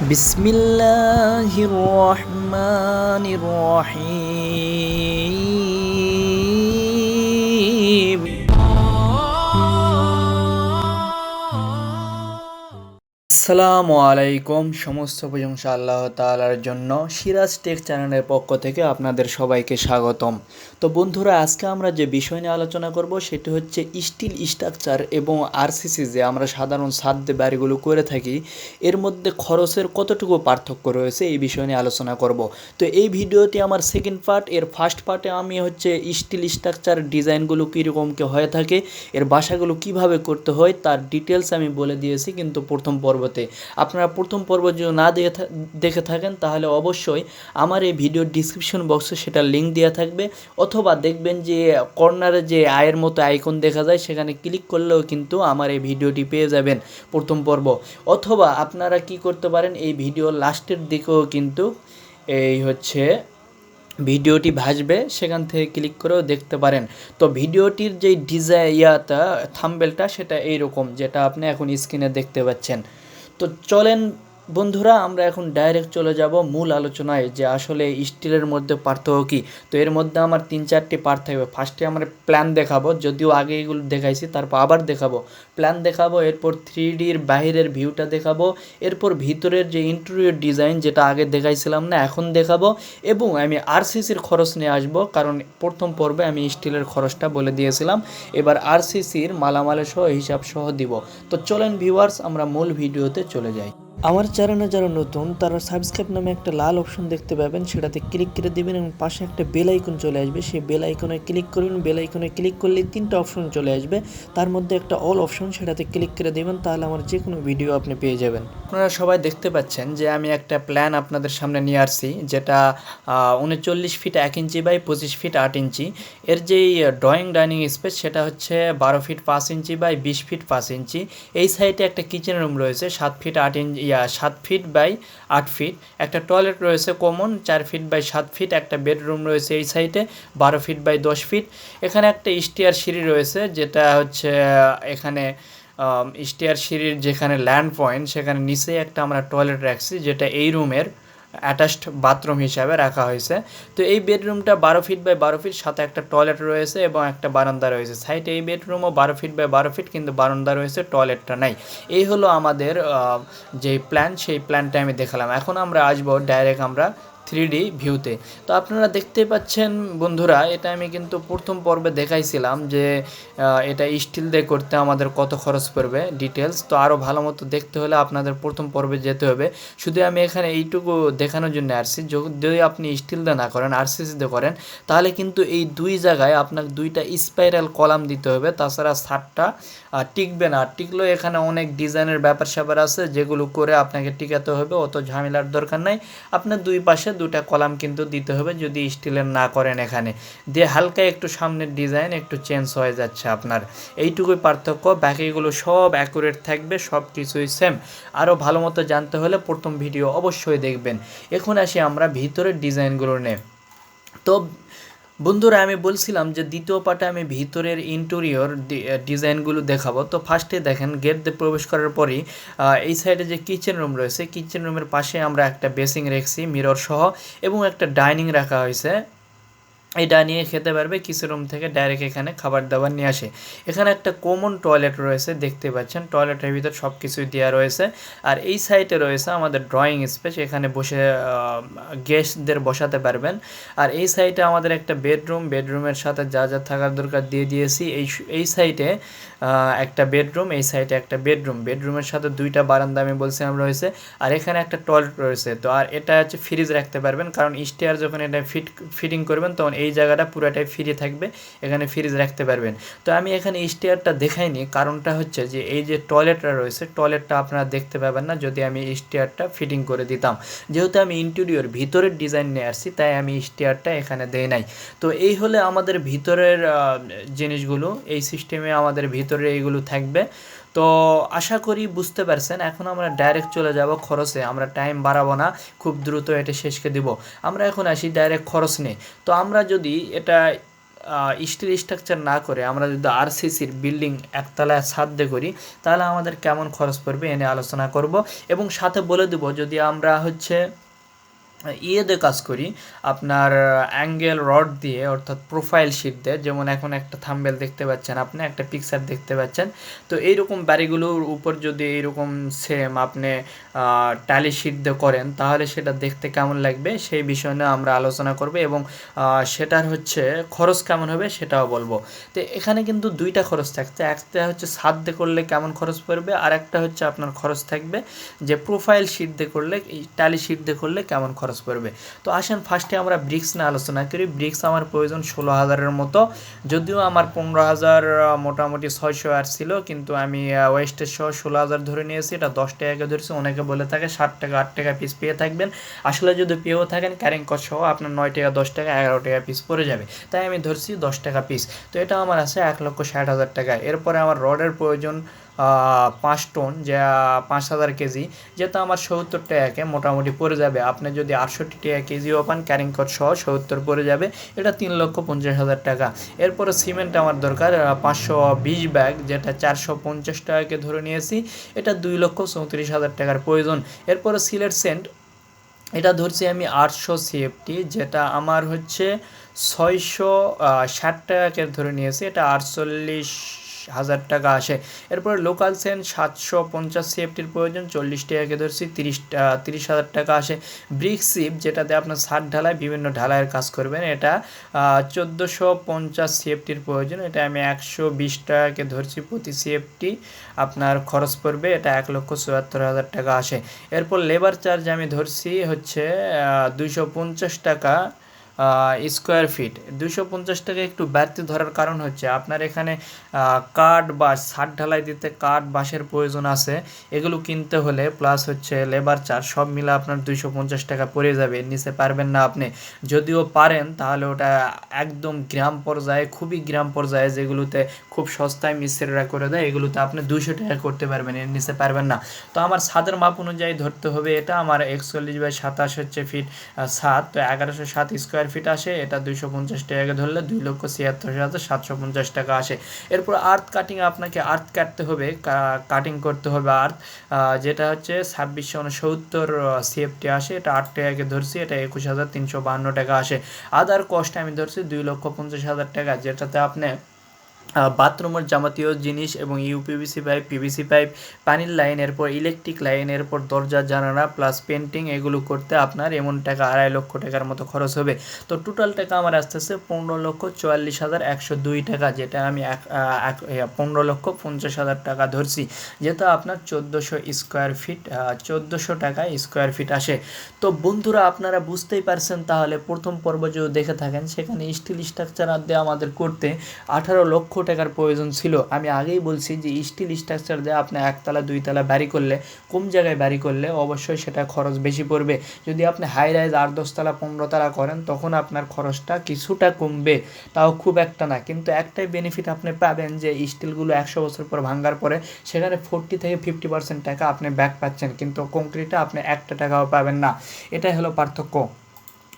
بسم الله الرحمن الرحيم আসসালামু আলাইকুম সমস্ত প্রশংসা আল্লাহ তাআলার জন্য সিরাজ টেক চ্যানেলের পক্ষ থেকে আপনাদের সবাইকে স্বাগতম তো বন্ধুরা, আজকে আমরা যে বিষয় নিয়ে আলোচনা করব সেটি হচ্ছে স্টিল স্ট্রাকচার এবং আরসিসি যে আমরা সাধারণ সাধ্যে বাড়িগুলো করে থাকি, এর মধ্যে খরচের কতটুকু পার্থক্য রয়েছে এই বিষয় নিয়ে আলোচনা করব। তো এই ভিডিওটি আমার সেকেন্ড পার্ট এর ফার্স্ট পার্টে আমি হচ্ছে স্টিল স্ট্রাকচার ডিজাইনগুলো কীরকম কে হয়ে থাকে, এর বাসাগুলো কীভাবে করতে হয় তার ডিটেলস আমি বলে দিয়েছি কিন্তু প্রথম পর্বতে। আপনারা প্রথম পর্ব যদি না দেখে থা- দেখে থাকেন তাহলে অবশ্যই আমার এই ভিডিওর ডিসক্রিপশন বক্সে সেটা লিঙ্ক দেওয়া থাকবে অথবা দেখবেন যে কর্নারে যে আয়ের মতো আইকন দেখা যায়, সেখানে ক্লিক করলেও কিন্তু আমার এই ভিডিওটি পেয়ে যাবেন প্রথম পর্ব। অথবা আপনারা কি করতে পারেন, এই ভিডিও লাস্টের দিকেও কিন্তু এই হচ্ছে ভিডিওটি ভাসবে, সেখান থেকে ক্লিক করেও দেখতে পারেন। তো ভিডিওটির যেই ডিজাই ইয়াটা, থাম্বেলটা, সেটা এইরকম, যেটা আপনি এখন স্ক্রিনে দেখতে পাচ্ছেন। তো চলেন বন্ধুরা, আমরা এখন ডাইরেক্ট চলে যাব মূল আলোচনায় যে আসলে স্টিলের মধ্যে পার্থক্য কী। তো এর মধ্যে আমার তিন চারটি পার্ট থাকবে। ফার্স্টে আমরা প্ল্যান দেখাবো, যদিও আগে এগুলো দেখাইছি, তারপর আবার দেখাবো। প্ল্যান দেখাবো, এরপর থ্রি ডির বাইরের ভিউটা দেখাবো, এরপর ভিতরের যে ইন্টেরিয়র ডিজাইন যেটা আগে দেখাইছিলাম না, এখন দেখাবো, এবং আমি আরসিসির খরচ নিয়ে আসব, কারণ প্রথম পর্বে আমি স্টিলের খরচটা বলে দিয়েছিলাম। এবার আরসিসির মালামালের সহ হিসাব সহ দিব। তো চলেন ভিউয়ার্স আমরা মূল ভিডিওতে চলে যাই। আমার চ্যানেলে যারা নতুন, তারা সাবস্ক্রাইব নামে একটা লাল অপশন দেখতে পাবেন। সেটাতে ক্লিক করে দিবেন এবং পাশে একটা বেল আইকন চলে আসবে। সেই বেল আইকনে ক্লিক করবেন বেল আইকনে ক্লিক করলে তিনটা অপশন চলে আসবে। তার মধ্যে একটা অল অপশন, সেটাতে ক্লিক করে দেবেন, তাহলে আমার যে কোনো ভিডিও আপনি পেয়ে যাবেন। আপনারা সবাই দেখতে পাচ্ছেন যে আমি একটা প্ল্যান আপনাদের সামনে নিয়ে আসছি, যেটা উনচল্লিশ ফিট এক ইঞ্চি বাই পঁচিশ ফিট আট ইঞ্চি। এর যেই ড্রয়িং ডাইনিং স্পেস সেটা হচ্ছে বারো ফিট পাঁচ ইঞ্চি বাই বিশ ফিট পাঁচ ইঞ্চি। এই সাইডে একটা কিচেন রুম রয়েছে, সাত ফিট আট ইঞ্চি সাত ফিট বাই আট ফিট একটা টয়লেট রয়েছে কমন চার ফিট বাই সাত ফিট একটা বেডরুম রয়েছে এই সাইডে বারো ফিট বাই দশ ফিট এখানে একটা স্টিয়ার সিঁড়ি রয়েছে, যেটা হচ্ছে, এখানে স্টিয়ার সিঁড়ির যেখানে ল্যান্ড পয়েন্ট সেখানে নিচেই একটা আমরা টয়লেট রাখছি, যেটা এই রুমের অ্যাটাচড বাথরুম হিসাবে রাখা হয়েছে। তো এই বেডরুমটা বারো ফিট বাই বারো ফিট সাথে একটা টয়লেট রয়েছে এবং একটা বারান্দা রয়েছে। সাইডে এই বেডরুমও বারো ফিট বাই বারো ফিট কিন্তু বারান্দা রয়েছে টয়লেটটা নাই। এই হলো আমাদের যে প্ল্যান সেই প্ল্যানটা আমি দেখালাম। এখন আমরা আসব ডাইরেক্ট আমরা থ্রি ভিউতে তো আপনারা দেখতে পাচ্ছেন বন্ধুরা এটা আমি কিন্তু প্রথম পর্বে দেখাইছিলাম যে এটা স্টিল দিয়ে করতে আমাদের কত খরচ পড়বে ডিটেলস তো আরও ভালো মতো দেখতে হলে আপনাদের প্রথম পর্বে যেতে হবে। শুধু আমি এখানে এইটুকু দেখানোর জন্য আসছি যদি আপনি স্টিল দিয়ে না করেন আরসিসি দিয়ে করেন তাহলে কিন্তু এই দুই জায়গায় আপনার দুইটা স্পাইরাল কলাম দিতে হবে। তাছাড়া আহ, টিকবে না। টিকলেও এখানে অনেক ডিজাইনের ব্যাপার স্যাপার আছে যেগুলো করে আপনাকে টিকাতে হবে অত ঝামেলার দরকার নাই। আপনার দুই পাশে দুটা কলাম কিন্তু দিতে হবে যদি স্টিলের না করেন এখানে। দিয়ে হালকা একটু সামনের ডিজাইন একটু চেঞ্জ হয়ে যাচ্ছে আপনার। এইটুকুই পার্থক্য, বাকিগুলো সব অ্যাকুরেট থাকবে সব কিছুই সেম আরও ভালো মতো জানতে হলে প্রথম ভিডিও অবশ্যই দেখবেন। এখন আসি আমরা ভিতরের ডিজাইনগুলো নে তো বন্ধুরা, আমি বলছিলাম যে দ্বিতীয় পার্টে আমি ভিতরের ইন্টেরিয়র ডিজাইনগুলো দেখাবো। তো ফার্স্টে দেখেন গেট দিয়ে প্রবেশ করার পরই এই সাইডে যে কিচেন রুম রয়েছে কিচেন রুমের পাশে আমরা একটা বেসিং রেখেছি মিরর সহ, এবং একটা ডাইনিং রাখা হয়েছে। এই নিয়ে খেতে পারবে, কিছু রুম থেকে ডাইরেক্ট এখানে খাবার দাবার নিয়ে আসে। এখানে একটা কমন টয়লেট রয়েছে, দেখতে পাচ্ছেন। টয়লেটের ভিতর সব কিছুই দেওয়া রয়েছে। আর এই সাইডে রয়েছে আমাদের ড্রয়িং স্পেস এখানে বসে গেস্টদের বসাতে পারবেন। আর এই সাইডে আমাদের একটা বেডরুম বেডরুমের সাথে যা যা থাকার দরকার দিয়ে দিয়েছি। এই এই সাইডে একটা বেডরুম এই সাইডে একটা বেডরুম বেডরুমের সাথে দুইটা বারান্দা আমি বলছিলাম রয়েছে আর এখানে একটা টয়লেট রয়েছে। তো আর এটা হচ্ছে ফ্রিজ রাখতে পারবেন। কারণ স্টেয়ার যখন এটা ফিট ফিটিং করবেন, তখন এই জায়গাটা পুরোটাই ফ্রি থাকবে, এখানে ফ্রিজ রাখতে পারবেন। তো আমি এখানে স্টেয়ারটা দেখাইনি, কারণটা হচ্ছে যে এই যে টয়লেটটা রয়েছে টয়লেটটা আপনারা দেখতে পাবেন না যদি আমি স্টেয়ারটা ফিটিং করে দিতাম। যেহেতু আমি ইন্টেরিয়র ভিতরের ডিজাইন নিয়ে আসছি, তাই আমি স্টেয়ারটা এখানে দেই নাই। তো এই হলে আমাদের ভিতরের জিনিসগুলো, এই সিস্টেমে আমাদের ভিতরে এইগুলো থাকবে। তো আশা করি বুঝতে পারছেন, এখন আমরা ডাইরেক্ট চলে যাব খরচে, আমরা টাইম বাড়াবো না, খুব দ্রুত এটা শেষকে দিব। আমরা এখন আসি ডাইরেক্ট খরচ নেই তো আমরা যদি এটা স্টিল স্ট্রাকচার না করে, আমরা যদি আরসিসির বিল্ডিং একতলায় দিয়ে করি, তাহলে আমাদের কেমন খরচ পড়বে এনে আলোচনা করব। এবং সাথে বলে দেব, যদি আমরা হচ্ছে ইয়েতে কাজ করি, আপনার অ্যাঙ্গেল রড দিয়ে, অর্থাৎ প্রোফাইল শিট দিয়ে, যেমন এখন একটা থাম্বেল দেখতে পাচ্ছেন আপনি, একটা পিকচার দেখতে পাচ্ছেন। তো এইরকম বাড়িগুলোর উপর যদি এইরকম সেম আপনি টালি শিট দিয়ে করেন, তাহলে সেটা দেখতে কেমন লাগবে? সেই বিষয় নিয়ে আমরা আলোচনা করব এবং সেটার হচ্ছে খরচ কেমন হবে সেটাও বলব। তো এখানে কিন্তু দুইটা খরচ থাকছে, একটা হচ্ছে ছাদ দিয়ে করলে কেমন খরচ পড়বে, আর একটা হচ্ছে আপনার খরচ থাকবে যে প্রোফাইল শিট দিয়ে করলে টালি শিট দিয়ে করলে কেমন খরচ পড়বে তো আসেন ফার্স্টে আমরা ব্রিক্স নিয়ে আলোচনা করি। ব্রিক্স আমার প্রয়োজন ষোলো হাজারের মতো। যদিও আমার পনেরো হাজার মোটামুটি ছয়শো আর ছিল, কিন্তু আমি ওয়েস্টের সহ ষোলো হাজার ধরে নিয়েছি। এটা দশ টাকা ধরেছি, অনেকে বলে থাকে ষাট টাকা, আট টাকা পিস পেয়ে থাকবেন। আসলে যদি পেয়েও থাকেন ক্যারিং কস্ট সহ আপনার নয় টাকা, দশ টাকা, এগারো টাকা পিস পড়ে যাবে। তাই আমি ধরছি দশ টাকা পিস তো এটা আমার আছে এক লক্ষ ষাট হাজার টাকা। এরপরে আমার রডের প্রয়োজন পাঁচ টন, যা পাঁচ হাজার কেজি, যেহেতু আমার সত্তর টাকাকে মোটামুটি পড়ে যাবে। আপনি যদি আটষট্টি টাকা কেজিও পান, ক্যারিং কস্ট সহ সত্তর পড়ে যাবে। এটা তিন লক্ষ পঞ্চাশ হাজার টাকা। এরপরে সিমেন্ট আমার দরকার পাঁচশো বিশ ব্যাগ, যেটা চারশো পঞ্চাশ টাকাকে ধরে নিয়েছি। এটা দুই লক্ষ চৌত্রিশ হাজার টাকার প্রয়োজন। এরপরে সিলেট সেন্ট, এটা ধরছি আমি আটশো সিএফটি যেটা আমার হচ্ছে ছয়শো ষাট টাকাকে ধরে নিয়েছি। এটা আটচল্লিশ হাজার টাকা আসে। এরপরে লোকাল সেন সাতশো পঞ্চাশ সিএফটির প্রয়োজন, চল্লিশ টাকাকে ধরছি, তিরিশ তিরিশ হাজার টাকা আসে। ব্রিক সিপ যেটাতে আপনার ষাট ঢালাই, বিভিন্ন ঢালাইয়ের কাজ করবেন, এটা চোদ্দোশো পঞ্চাশ সিএফটির প্রয়োজন। এটা আমি একশো বিশ টাকাকে ধরছি প্রতি সিএফটি আপনার খরচ পড়বে, এটা এক লক্ষ চুয়াত্তর হাজার টাকা আসে। এরপর লেবার চার্জ আমি ধরছি হচ্ছে দুইশো পঞ্চাশ টাকা স্কোয়ার ফিট দুশো পঞ্চাশ টাকা একটু বাড়তি ধরার কারণ হচ্ছে আপনার এখানে কাঠ বাঁশ ছাদ ঢালাই দিতে কাঠ বাঁশের প্রয়োজন আছে। এগুলো কিনতে হলে প্লাস হচ্ছে লেবার চার্জ সব মিলে আপনার দুইশো পঞ্চাশ টাকা পড়ে যাবে। নিচে পারবেন না আপনি। যদিও পারেন, তাহলে ওটা একদম গ্রাম পর্যায়ে, খুবই গ্রাম পর্যায়ে যেগুলোতে খুব সস্তায় মিস্ত্রিরা করে দেয়, এগুলোতে আপনি দুইশো টাকা করতে পারবেন, এর নিচে পারবেন না। তো আমার ছাদের মাপ অনুযায়ী ধরতে হবে এটা। আমার একচল্লিশ বাই সাতাশ হচ্ছে ফিট সাত। তো এগারোশো সাত স্কোয়ার ফিট আসে, এটা দুইশো পঞ্চাশ টাকা ধরলে দুই লক্ষ ছিয়াত্তর হাজার সাতশো পঞ্চাশ টাকা আসে। এরপর আর্থ কাটিং আপনাকে আর্থ কাটতে হবে কাটিং করতে হবে আর্থ যেটা হচ্ছে ছাব্বিশশো উনসত্তর সিএফটি আসে, এটা আট টাকাকে ধরছি, এটা একুশ হাজার তিনশো বাহান্ন টাকা আসে। আদার কস্ট আমি ধরছি দুই লক্ষ পঞ্চাশ হাজার টাকা, যেটাতে আপনি বাথরুমের যাবতীয় জিনিস এবং ইউপিভিসি পাইপ পিভিসি পাইপ পানির লাইন এরপর ইলেকট্রিক লাইন এরপর দরজা, জানালা প্লাস পেন্টিং এগুলো করতে আপনার এমন টাকা আড়াই লক্ষ টাকার মতো খরচ হবে। তো টোটাল টাকা আমার আসতে আসতে পনেরো লক্ষ চুয়াল্লিশ হাজার একশো দুই টাকা, যেটা আমি এক পনেরো লক্ষ পঞ্চাশ হাজার টাকা ধরছি যেটা আপনার চোদ্দোশো স্কোয়ার ফিট চোদ্দোশো টাকা স্কোয়ার ফিট আসে। তো বন্ধুরা, আপনারা বুঝতেই পারছেন তাহলে প্রথম পর্ব যদি দেখে থাকেন, সেখানে স্টিল স্ট্রাকচার দিয়ে আমাদের করতে আঠারো লক্ষ টাকার প্রয়োজন ছিল। আমি আগেই বলছি যে স্টিল স্ট্রাকচার দিয়ে আপনি একতলা, দুইতলা বাড়ি করলে কম জায়গায় বাড়ি করলে অবশ্যই সেটা খরচ বেশি পড়বে। যদি আপনি হাই রাইজ আট দশতলা, পনেরো তলা করেন, তখন আপনার খরচটা কিছুটা কমবে। তাও খুব একটা না। কিন্তু একটাই বেনিফিট আপনি পাবেন যে স্টিলগুলো একশো বছর পর ভাঙ্গার পরে, সেখানে ফোরটি থেকে ফিফটি পার্সেন্ট টাকা আপনি ব্যাক পাচ্ছেন। কিন্তু কংক্রিটে আপনি একটা টাকাও পাবেন না। এটাই হলো পার্থক্য।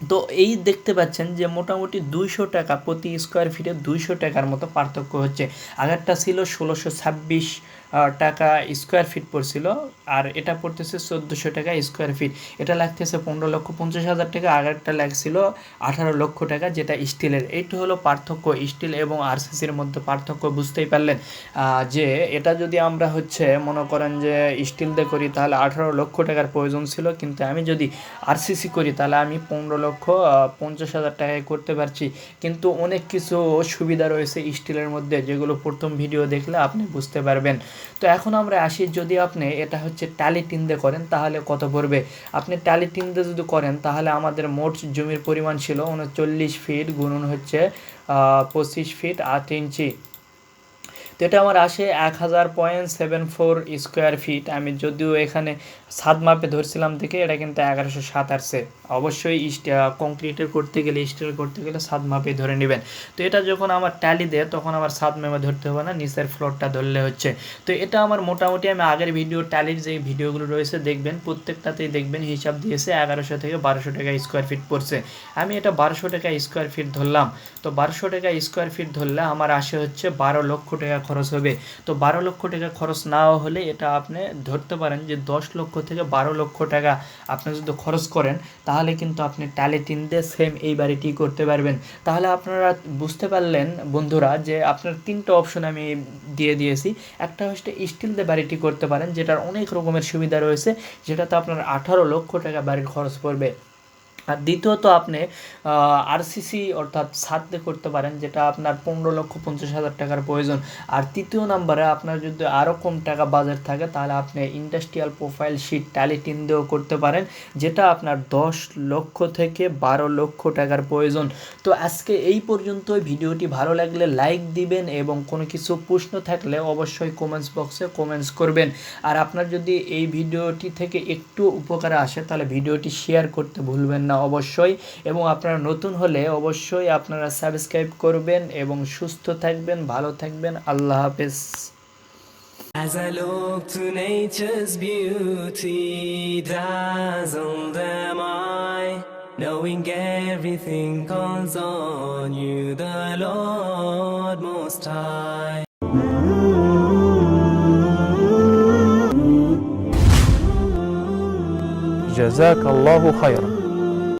তো এই দেখতে পাচ্ছেন যে মোটামুটি দুইশো টাকা প্রতি স্কোয়ার ফিটে দুইশো টাকার মতো পার্থক্য হচ্ছে। আগেরটা ছিল ষোলোশো ছাব্বিশ টাকা স্কোয়ার ফিট পড়ছিল, আর এটা পড়তেছে চোদ্দোশো টাকা স্কোয়ার ফিট এটা লাগতেছে পনেরো লক্ষ পঞ্চাশ হাজার টাকা আগেরটা লাগছিল আঠারো লক্ষ টাকা, যেটা স্টিলের। এইটা হলো পার্থক্য স্টিল এবং আরসিসির মধ্যে পার্থক্য, বুঝতেই পারলেন? যে এটা যদি আমরা হচ্ছে মনে করেন যে স্টিল দিয়ে করি, তাহলে আঠারো লক্ষ টাকার প্রয়োজন ছিল, কিন্তু আমি যদি আরসিসি করি, তাহলে আমি পনেরো লক্ষ পঞ্চাশ হাজার টাকায় করতে পারছি। কিন্তু অনেক কিছু সুবিধা রয়েছে স্টিলের মধ্যে, যেগুলো প্রথম ভিডিও দেখলে আপনি বুঝতে পারবেন। তো এখন আমরা আসি যদি আপনি এটা হচ্ছে ট্যালি টিনদে করেন, তাহলে কত পড়বে? আপনি ট্যালি টিনদে যদি করেন, তাহলে আমাদের মোট জমির পরিমাণ ছিল উনচল্লিশ ফিট গুণন হচ্ছে পঁচিশ ফিট আট ইঞ্চি। তো এটা আমার আসে এক হাজার point seven four square feet. আমি যদিও এখানে সাত মাপে ধরছিলাম থেকে এটা কিন্তু এগারোশো সাত আসছে। অবশ্যই কংক্রিটের করতে গেলে স্টিল করতে গেলে সাত মাপে ধরে নেবেন। তো এটা যখন আমার ট্যালি দেয়, তখন আমার সাত মেমে ধরতে হবে না, নিচের ফ্লোরটা ধরলে হচ্ছে। তো এটা আমার মোটামুটি আমি আগের ভিডিও ট্যালির যে ভিডিওগুলো রয়েছে, দেখবেন, প্রত্যেকটাতেই দেখবেন হিসাব দিয়েছে এগারোশো থেকে বারোশো টাকা স্কোয়ার ফিট পড়ছে। আমি এটা বারোশো টাকা স্কোয়ার ফিট ধরলাম। তো বারোশো টাকা স্কোয়ার ফিট ধরলে আমার আসে হচ্ছে বারো লক্ষ টাকা খরচ হবে। তো বারো লক্ষ টাকা খরচ না হলে এটা আপনি ধরতে পারেন যে দশ লক্ষ থেকে বারো লক্ষ টাকা আপনি যদি খরচ করেন, তাহলে কিন্তু আপনি টালি টিন দিয়ে সেম এই বাড়িটি করতে পারবেন। তাহলে আপনারা বুঝতে পারলেন বন্ধুরা যে আপনার তিনটা অপশন আমি দিয়ে দিয়েছি। একটা হচ্ছে স্টিল দিয়ে বাড়িটি করতে পারেন, যেটার অনেক রকমের সুবিধা রয়েছে, যেটাতে আপনার আঠারো লক্ষ টাকা বাড়ির খরচ পড়বে। আর দ্বিতীয়ত আপনি আরসিসি অর্থাৎ দিয়ে করতে পারেন, যেটা আপনার পনেরো লক্ষ পঞ্চাশ হাজার টাকার প্রয়োজন। আর তৃতীয় নাম্বারে আপনার যদি আরও কম টাকা বাজেট থাকে, তাহলে আপনি ইন্ডাস্ট্রিয়াল প্রোফাইল শিট ট্যালি টিন দিয়েও করতে পারেন, যেটা আপনার দশ লক্ষ থেকে বারো লক্ষ টাকার প্রয়োজন। তো আজকে এই পর্যন্তই। ভিডিওটি ভালো লাগলে লাইক দিবেন এবং কোনো কিছু প্রশ্ন থাকলে অবশ্যই কমেন্টস বক্সে কমেন্টস করবেন। আর আপনার যদি এই ভিডিওটি থেকে একটু উপকার আসে, তাহলে ভিডিওটি শেয়ার করতে ভুলবেন না। অবশ্যই এবং আপনারা নতুন হলে অবশ্যই আপনারা সাবস্ক্রাইব করবেন এবং সুস্থ থাকবেন ভালো থাকবেন আল্লাহ হাফেজ As I look to nature's beauty, dazzled am I, knowing everything calls on you, the Lord Most High. جزاك الله خيرا